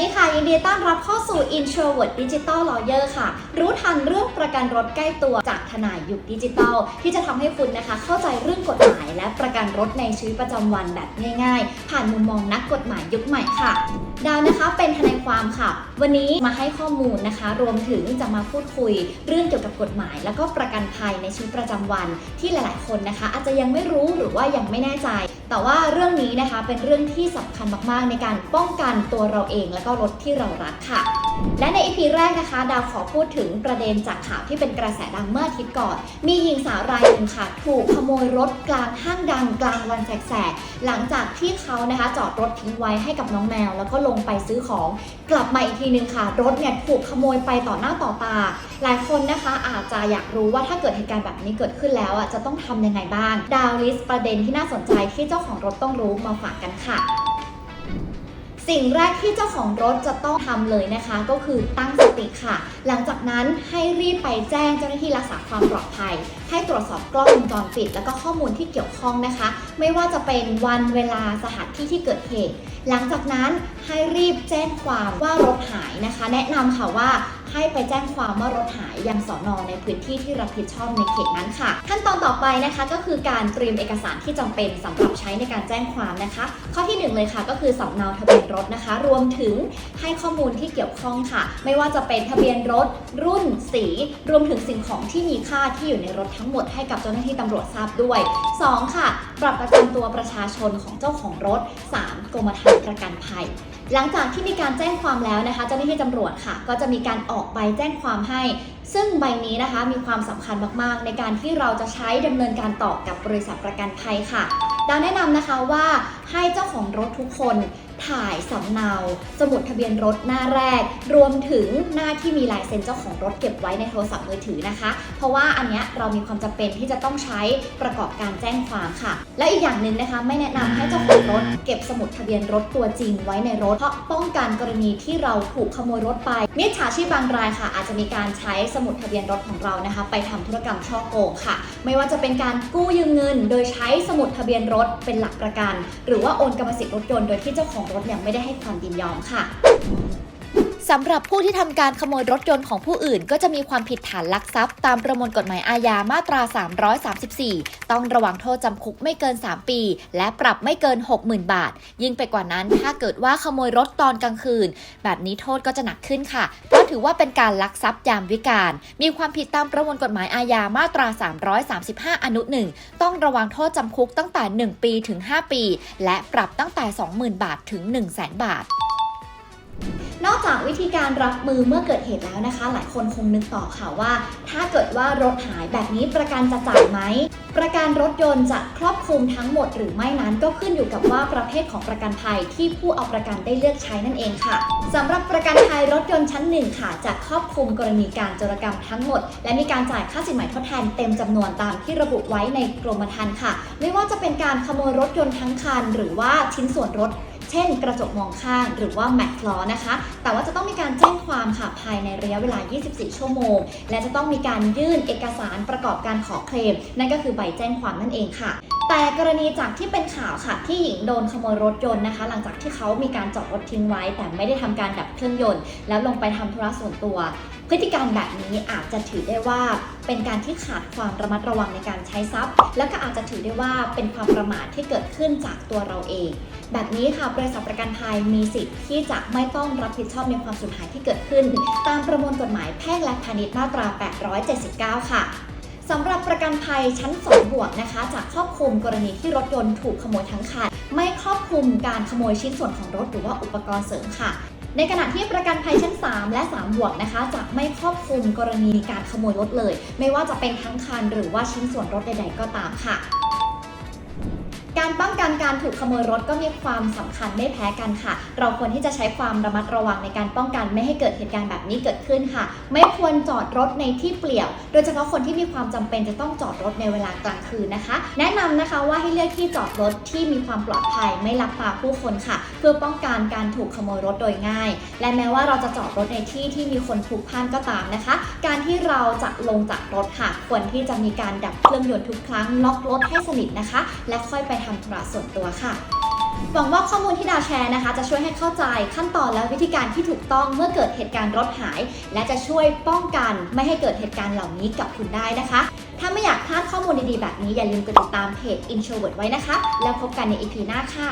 ดีค่ะ ยินดีต้อนรับเข้าสู่ Introvert Digital Lawyer ค่ะ รู้ทันเรื่องประกันรถใกล้ตัวจากทนายยุคดิจิทัล ที่จะทำให้คุณนะคะ เข้าใจเรื่องกฎหมายและประ กันรถในชีวิตประจำวันแบบง่ายๆ ผ่านมุมมองนักกฎหมายยุคใหม่ค่ะ ดาวนะคะเป็นทนายความค่ะ วันนี้มาให้ข้อมูลนะคะ รวมถึงจะมาพูดคุย เรื่องเกี่ยวกับกฎหมาย แล้วก็ประกันภัยในชีวิตประจำวัน ที่หลายๆ คนนะคะ อาจจะยังไม่รู้หรือว่ายังไม่แน่ใจ แต่ว่าเรื่องนี้นะคะเป็นเรื่องที่สำคัญมากๆ ในการป้องกันตัวเราเอง แล้วก็รถที่เรารักค่ะและในอีพีแรกนะคะ ดาวขอพูดถึงประเด็นจากข่าวที่เป็นกระแสดังเมื่ออาทิตย์ก่อน มีหญิงสาวรายหนึ่งค่ะ ถูกขโมยรถกลางห้างดังกลางวันแสกๆหลังจากที่เขานะคะจอดรถทิ้งไว้ให้กับน้องแมว แล้วก็ลงไปซื้อของ กลับมาอีกทีนึงค่ะ รถเนี่ยถูกขโมยไปต่อหน้าต่อตา หลายคนนะคะอาจจะอยากรู้ว่าถ้าเกิดเหตุการณ์แบบนี้เกิดขึ้นแล้วอะจะต้องทำยังไงบ้าง ดาวลิสประเด็นที่น่าสนใจที่เจ้าของรถต้องรู้มาฝากกันค่ะ สิ่งแรกที่เจ้าของรถจะต้องทำเลยนะคะ ก็คือตั้งสติค่ะ หลังจากนั้นให้รีบไปแจ้งเจ้าหน้าที่รักษาความปลอดภัย ให้ตรวจสอบกล้องวงจรปิด แล้วก็ข้อมูลที่เกี่ยวข้องนะคะ ไม่ว่าจะเป็นวันเวลาสถานที่ที่เกิดเหตุ หลังจากนั้นให้รีบแจ้งความว่ารถหายนะคะ แนะนำค่ะว่าให้ไปแจ้งความว่ารถหายยังสอนอในพื้นที่ที่รับผิดชอบในเขตนั้นค่ะ ขั้นตอนต่อไปนะคะก็คือการเตรียมเอกสารที่จำเป็นสำหรับใช้ในการแจ้งความนะคะ ข้อที่หนึ่งเลยค่ะ ก็คือสำเนาทะเบียนรถนะคะ รวมถึงให้ข้อมูลที่เกี่ยวข้องค่ะ ไม่ว่าจะเป็นทะเบียนรถ รุ่น สี รวมถึงสิ่งของที่มีค่าที่อยู่ในรถทั้งหมดให้กับเจ้าหน้าที่ตำรวจทราบด้วย 2. ค่ะปรับประจำตัวประชาชนของเจ้าของรถ 3. กรมธรรม์ประกันภัย หลังจากที่มีการแจ้งความแล้วนะคะ เจ้าหน้าที่ตำรวจค่ะ ก็จะมีการออกออกใบแจ้งความให้ ซึ่งใบนี้นะคะมีความสำคัญมากๆ ในการที่เราจะใช้ดำเนินการต่อกับบริษัทประกันภัยค่ะดาวแนะนำนะคะว่าให้เจ้าของรถทุกคน ถ่ายสำเนา สมุดทะเบียนรถหน้าแรก รวมถึงหน้าที่มีลายเซ็นเจ้าของรถเก็บไว้ในโทรศัพท์มือถือนะคะ เพราะว่าอันเนี้ยเรามีความจำเป็นที่จะต้องใช้ประกอบการแจ้งความค่ะ และอีกอย่างหนึ่งนะคะไม่แนะนำให้เจ้าของรถเก็บสมุดทะเบียนรถตัวจริงไว้ในรถ เพราะป้องกันกรณีที่เราถูกขโมยรถไปมิจฉาชีพบางรายค่ะ อาจจะมีการใช้สมุดทะเบียนรถของเรานะคะ ไปทำธุรกรรมช่อโกงค่ะ ไม่ว่าจะเป็นการกู้ยืมเงิน โดยใช้สมุดทะเบียนรถเป็นหลักประกัน หรือว่าโอนกรรมสิทธิ์รถยนต์โดยที่เจ้าของรถยังไม่ได้ให้ความยินยอมค่ะ สำหรับผู้ที่ทำการขโมยรถยนต์ของผู้อื่น ก็จะมีความผิดฐานลักทรัพย์ ตามประมวลกฎหมายอาญามาตรา 334 ต้องระวังโทษจำคุกไม่เกิน 3 ปี และปรับไม่เกิน 60,000 บาท ยิ่งไปกว่านั้นถ้าเกิดว่าขโมยรถตอนกลางคืน แบบนี้โทษก็จะหนักขึ้นค่ะ เพราะถือว่าเป็นการลักทรัพย์ยามวิการมีความผิดตามประมวลกฎหมายอาญามาตรา 335 อนุ1ต้องระวังโทษจำคุกตั้งแต่ 1 ปีถึง 5 ปี และปรับตั้งแต่ 20,000 บาทถึง 100,000บาท นอกจากวิธีการรับมือเมื่อเกิดเหตุแล้วนะคะ หลายคนคงนึกต่อค่ะว่า ถ้าเกิดว่ารถหายแบบนี้ประกันจะจ่ายไหม ประกันรถยนต์จะครอบคลุมทั้งหมดหรือไม่นั้นก็ขึ้นอยู่กับว่าประเภทของประกันภัยที่ผู้เอาประกันได้เลือกใช้นั่นเองค่ะสำหรับประกันภัยรถยนต์ชั้นหนึ่งค่ะจะครอบคลุมกรณีการโจรกรรมทั้งหมด และมีการจ่ายค่าสินใหมทดแทนเต็มจำนวนตามที่ระบุไว้ในกรมธรรม์ค่ะ ไม่ว่าจะเป็นการขโมยรถยนต์ทั้งคัน หรือว่าชิ้นส่วนรถ เช่นกระจกมองข้างหรือว่าแม็กล้อนะคะ แต่ว่าจะต้องมีการแจ้งความค่ะภายในระยะเวลา 24 ชั่วโมง และจะต้องมีการยื่นเอกสารประกอบการขอเคลม นั่นก็คือใบแจ้งความนั่นเองค่ะ แต่กรณีจากที่เป็นข่าวค่ะที่หญิงโดนขโมยรถยนต์นะคะ หลังจากที่เขามีการจอดรถทิ้งไว้ แต่ไม่ได้ทำการดับเครื่องยนต์ แล้วลงไปทำธุระส่วนตัว พฤติการมแบบนี้อาจจะถือได้ว่า เป็นการที่ขาดความระมัดระวังในการใช้ทรัพย์ แล้วก็อาจจะถือได้ว่าเป็นความประมาทที่เกิดขึ้นจากตัวเราเอง แบบนี้ค่ะบริษัทประกันภัยมีสิทธิ์ที่จะไม่ต้องรับผิดชอบในความสูญหายที่เกิดขึ้น ตามประมวลกฎหมายแพ่งและพาณิชย์มาตรา 879 ค่ะ สำหรับประกันภัยชั้น 2 บวกนะคะ จะครอบคลุมกรณีที่รถยนต์ถูกขโมยทั้งคัน ไม่ครอบคลุมการขโมยชิ้นส่วนของรถหรือว่าอุปกรณ์เสริมค่ะ ในขณะที่ประกันภัยชั้น 3 และ 3 บวกนะคะ จะไม่ครอบคลุมกรณีการขโมยรถเลย ไม่ว่าจะเป็นทั้งคันหรือว่าชิ้นส่วนรถใด ๆ ก็ตามค่ะ การป้องกันการถูกขโมยรถก็มีความสำคัญไม่แพ้กันค่ะ เราควรที่จะใช้ความระมัดระวังในการป้องกันไม่ให้เกิดเหตุการณ์แบบนี้เกิดขึ้นค่ะ ไม่ควรจอดรถในที่เปลี่ยว โดยเฉพาะคนที่มีความจำเป็นจะต้องจอดรถในเวลากลางคืนนะคะ แนะนำนะคะว่าให้เลือกที่จอดรถที่มีความปลอดภัยไม่ลักพาผู้คนค่ะ เพื่อป้องกันการถูกขโมยรถโดยง่าย และแม้ว่าเราจะจอดรถในที่ที่มีคนพลุกพล่านก็ตามนะคะ การที่เราจะลงจากรถค่ะ ควรที่จะมีการดับเครื่องยนต์ทุกครั้งล็อกรถให้สนิทนะคะ และค่อยไปทำธุระส่วนตัวค่ะ หวังว่าข้อมูลที่ดาวแชร์นะคะ จะช่วยให้เข้าใจขั้นตอนและวิธีการที่ถูกต้องเมื่อเกิดเหตุการณ์รถหาย และจะช่วยป้องกันไม่ให้เกิดเหตุการณ์เหล่านี้กับคุณได้นะคะ ถ้าไม่อยากพลาดข้อมูลดีๆแบบนี้อย่าลืมกดติดตามเพจ Introvert ไว้นะคะ แล้วพบกันใน EP หน้าค่ะ